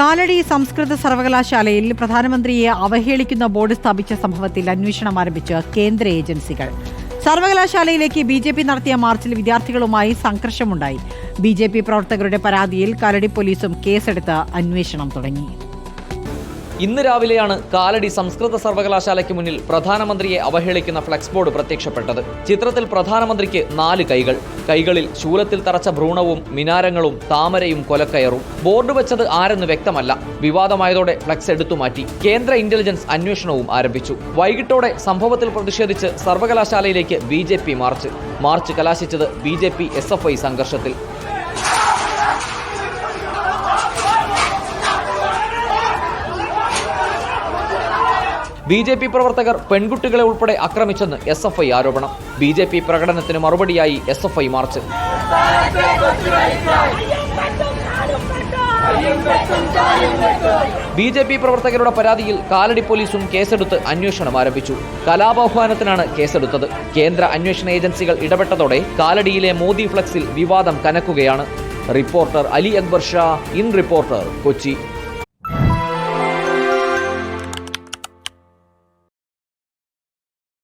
കാലടി സംസ്കൃത സർവകലാശാലയിൽ പ്രധാനമന്ത്രിയെ അവഹേളിക്കുന്ന ബോർഡ് സ്ഥാപിച്ച സംഭവത്തിൽ അന്വേഷണം ആരംഭിച്ച് കേന്ദ്ര ഏജൻസികൾ. സർവകലാശാലയിലേക്ക് ബി ജെ പി നടത്തിയ മാർച്ചിൽ വിദ്യാർത്ഥികളുമായി സംഘർഷമുണ്ടായി. ബി ജെ പി പ്രവർത്തകരുടെ പരാതിയിൽ കാലടി പോലീസും കേസെടുത്ത് അന്വേഷണം തുടങ്ങി. ഇന്ന് രാവിലെയാണ് കാലടി സംസ്കൃത സർവകലാശാലയ്ക്ക് മുന്നിൽ പ്രധാനമന്ത്രിയെ അവഹേളിക്കുന്ന ഫ്ലെക്സ് ബോർഡ് പ്രത്യക്ഷപ്പെട്ടത്. ചിത്രത്തിൽ പ്രധാനമന്ത്രിക്ക് നാല് കൈകൾ. കൈകളിൽ ശൂലത്തിൽ തറച്ച ഭ്രൂണവും മിനാരങ്ങളും താമരയും കൊലക്കയറും. ബോർഡ് വെച്ചത് ആരെന്ന് വ്യക്തമല്ല. വിവാദമായതോടെ ഫ്ലെക്സ് എടുത്തുമാറ്റി കേന്ദ്ര ഇന്റലിജൻസ് അന്വേഷണവും ആരംഭിച്ചു. വൈകിട്ടോടെ സംഭവത്തിൽ പ്രതിഷേധിച്ച് സർവകലാശാലയിലേക്ക് ബി മാർച്ച്. മാർച്ച് കലാശിച്ചത് ബി ജെ സംഘർഷത്തിൽ. ബി ജെ പി പ്രവർത്തകർ പെൺകുട്ടികളെ ഉൾപ്പെടെ ആക്രമിച്ചെന്ന് എസ് എഫ് ഐ ആരോപണം. ബി ജെ പി പ്രകടനത്തിന് മറുപടിയായി S F I march. B J P പ്രവർത്തകരുടെ പരാതിയിൽ കാലടി പോലീസും കേസെടുത്ത് അന്വേഷണം ആരംഭിച്ചു. കലാപാഹ്വാനത്തിനാണ് കേസെടുത്തത്. കേന്ദ്ര അന്വേഷണ ഏജൻസികൾ ഇടപെട്ടതോടെ കാലടിയിലെ മോദി ഫ്ലക്സിൽ വിവാദം കനക്കുകയാണ്. Reporter Ali Akbar Shah in reporter Kochi.